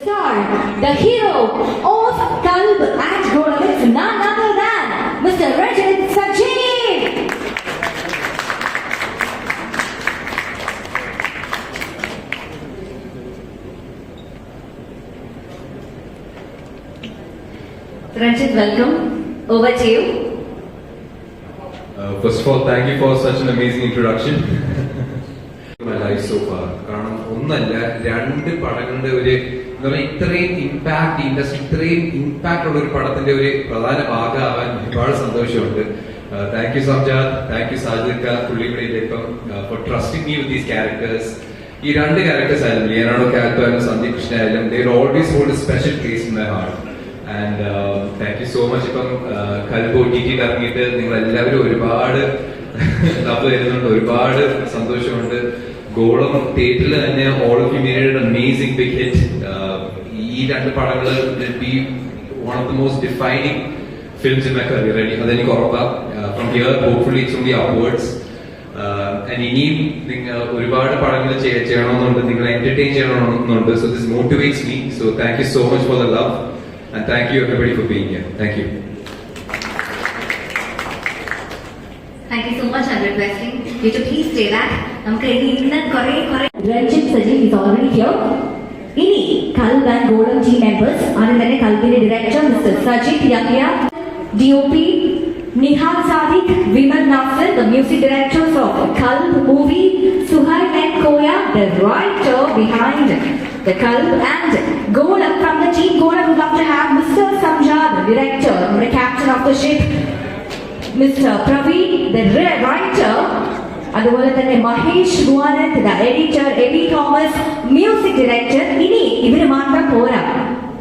Star, the hero of Kalb Golam is none other than Mr. Rajat Sajeev. Rajat, welcome. Over to you. Uh, first of all, thank you for such an amazing introduction. My life so far. കാരണം ഒന്നല്ല രണ്ട് പടങ്ങളുടെ ഒരു ഇത്രയും impact industry ഇത്രയും impact ഉള്ള ഒരു പടത്തിന്റെ ഒരു പ്രധാന ഭാഗമാവാൻ ഒരുപാട് സന്തോഷമുണ്ട്. Thank you Samjad thank you Sajid പുള്ളിയുടെ ഇപ്പം for trusting me with these characters ഈ രണ്ട് ക്യാരക്ടേഴ്സ് ആയാലും ലിയനാണോ ക്യാരക്ടർ ആയാലും സന്ദീപ് കൃഷ്ണ ആയാലും they always hold special place in my heart and thank you so much ഇപ്പം കൽബോ ടി ടിയിൽ ഇറങ്ങിയിട്ട് നിങ്ങൾ എല്ലാവരും ഒരുപാട് ലവ് തരുന്നുണ്ട്. ഒരുപാട് സന്തോഷമുണ്ട്. ഗോളം തിയേറ്ററിൽ തന്നെ all of you made amazing big hit ഈ രണ്ട് പടങ്ങൾ be one of the most defining films in my career അതെനിക്ക് ഉറപ്പാണ് from here hopefully it's only upwards ഇനിയും നിങ്ങൾ ഒരുപാട് പടങ്ങൾ ചെയ്യണമെന്നുണ്ട്. നിങ്ങൾ എന്റർടൈൻ ചെയ്യണമെന്നുണ്ട്. So this motivates me so thank you so much for the love and thank you everybody for being here thank you Thank you so much. Andrew requesting you to please stay back. നമുക്ക് ഇനി ഇന്ന് കുറെ കുറെ Ranjith Sajeev is already here. ഇനി കൽബ് and ഗോളം team members ആദ്യം തന്നെ കൽബിന്റെ director mister Sajith Yahya D O P Nihal Sadiq Vimal Nasar the music directors of Kalb movie Suhail and Koya the writer behind the Kalb and Golam from the team Golam would love to have Mr. Samjad the director the captain of the ship mister Praveen the writer അതുപോലെ തന്നെ Mahesh ഗുവാനന്ദ editor Abi Thomas music director ഇനി ഇവർ മാത്രം പോരാ.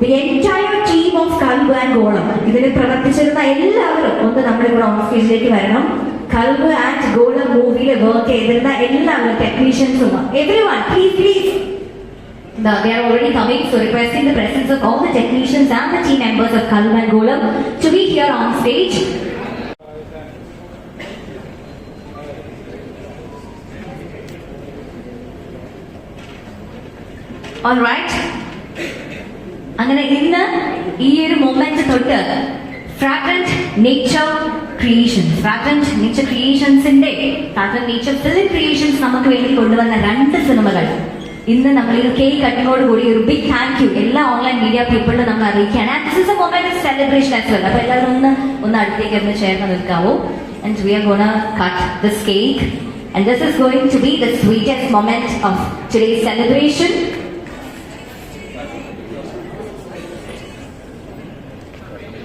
The entire team of Kalb and Golam ഇതിൽ പ്രവർത്തിച്ചിരുന്ന എല്ലാവരും ഒന്ന് നമ്മുടെ കൂടെ ഓൺ സ്റ്റേജിലേക്ക് വരണം കൽബ് ആൻഡ് ഗോളം മൂവിയിൽ വർക്ക് ചെയ്തിരുന്ന എല്ലാവരും ടെക്നീഷ്യൻസും everyone please please The, they are already coming, so requesting the presence of all the technicians and the team members of Kalb and Golam to be here on stage. അങ്ങനെ ഇന്ന് ഈ ഒരു moment തൊട്ട് fragrant nature creations fragrant nature ക്രിയേഷൻസിന്റെ fragrant nature film creations നമുക്ക് വേണ്ടി കൊണ്ടുവന്ന രണ്ട് സിനിമകൾ ഇന്ന് നമ്മൾ ഈ കേക്ക് കട്ടിങ്ങോട് കൂടി ഒരു ബിഗ് താങ്ക് യു എല്ലാ ഓൺലൈൻ മീഡിയ പീപ്പിളിനും നമ്മൾ അറിയിക്കുകയാണ്. And this is a moment celebration as well അപ്പൊ എല്ലാവരും ഒന്ന് ഒന്ന് അടുത്തേക്ക് ഒന്ന് ചേർന്ന് നിൽക്കാവോ. And we are gonna cut this cake and this is going to be the sweetest moment of today celebration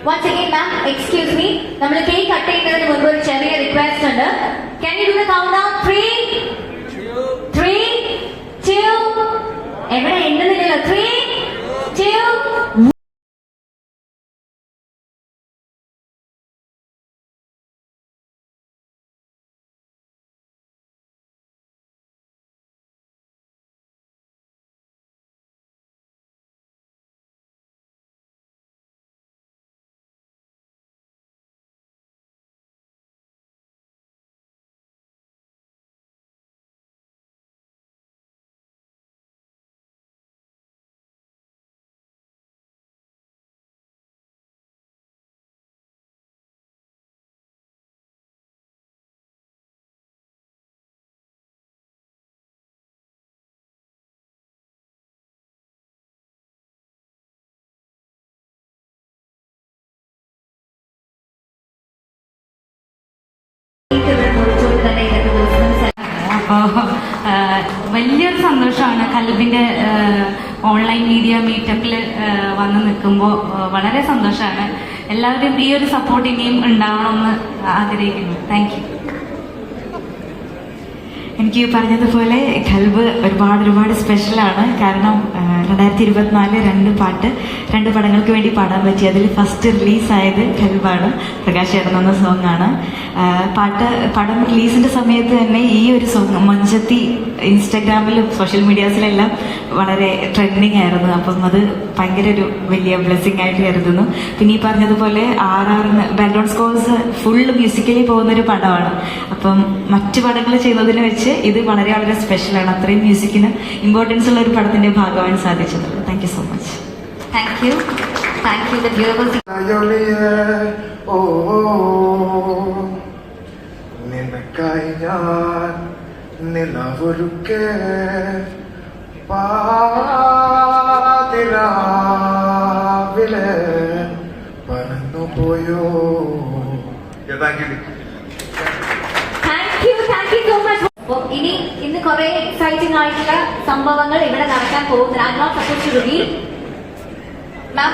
Once again ma'am excuse me നമ്മൾ cake cut ചെയ്യുന്നതിന് മുൻപ് ഒരു ചെറിയ റിക്വസ്റ്റ് ഉണ്ട്. Can you do the countdown three three two എവിടെ എണ്ണുന്നില്ലല്ലോ three to അപ്പോൾ വലിയൊരു സന്തോഷമാണ് കൽബിന്റെ ഓൺലൈൻ മീഡിയ മീറ്റപ്പിൽ വന്ന് നിൽക്കുമ്പോൾ വളരെ സന്തോഷമാണ്. എല്ലാവരും ഈ ഒരു സപ്പോർട്ട് ഇനിയും ഉണ്ടാവണമെന്ന് ആഗ്രഹിക്കുന്നു. താങ്ക് യു എനിക്ക് പറഞ്ഞതുപോലെ കൽബ് ഒരുപാട് ഒരുപാട് സ്പെഷ്യലാണ് കാരണം രണ്ടായിരത്തി ഇരുപത്തിനാല് രണ്ട് പാട്ട് രണ്ട് പടങ്ങൾക്ക് വേണ്ടി പാടാൻ പറ്റി. അതിൽ ഫസ്റ്റ് റിലീസായത് കവിപാട് പ്രകാശ് ചേട്ടൻ എന്ന ആണ്. പാട്ട് പടം റിലീസിന്റെ സമയത്ത് തന്നെ ഈ ഒരു സോങ് മഞ്ചത്തി ഇൻസ്റ്റാഗ്രാമിലും സോഷ്യൽ മീഡിയാസിലെല്ലാം വളരെ ട്രെൻഡിങ് ആയിരുന്നു. അപ്പം അത് ഭയങ്കര ഒരു വലിയ ബ്ലെസ്സിങ് ആയിട്ട് കരുതുന്നു. പിന്നെ ഈ പറഞ്ഞതുപോലെ ആർ ആറിന് ബാക്ക്ഗ്രൗണ്ട് സ്കോഴ്സ് ഫുള്ള് മ്യൂസിക്കലി പോകുന്ന ഒരു പടമാണ്. അപ്പം മറ്റു പടങ്ങൾ ചെയ്യുന്നതിന് വെച്ച് ഇത് വളരെ വളരെ സ്പെഷ്യലാണ് അത്രയും മ്യൂസിക്കിന് ഇമ്പോർട്ടൻസ് ഉള്ള ഒരു പടത്തിന്റെ ഭാഗമാകാൻ സാധിച്ചത് thank you so much thank you thank you നിനക്കായി ഞാൻ നിലവൊരുക്കെ പാതിരാവിലെ പറന്നു പോയോ താങ്ക് യു മച്ച് ഇനി ഇന്ന് കുറെ എക്സൈറ്റിംഗ് ആയിട്ടുള്ള സംഭവങ്ങൾ ഇവിടെ നടക്കാൻ പോകുന്നു I not suppose to ma'am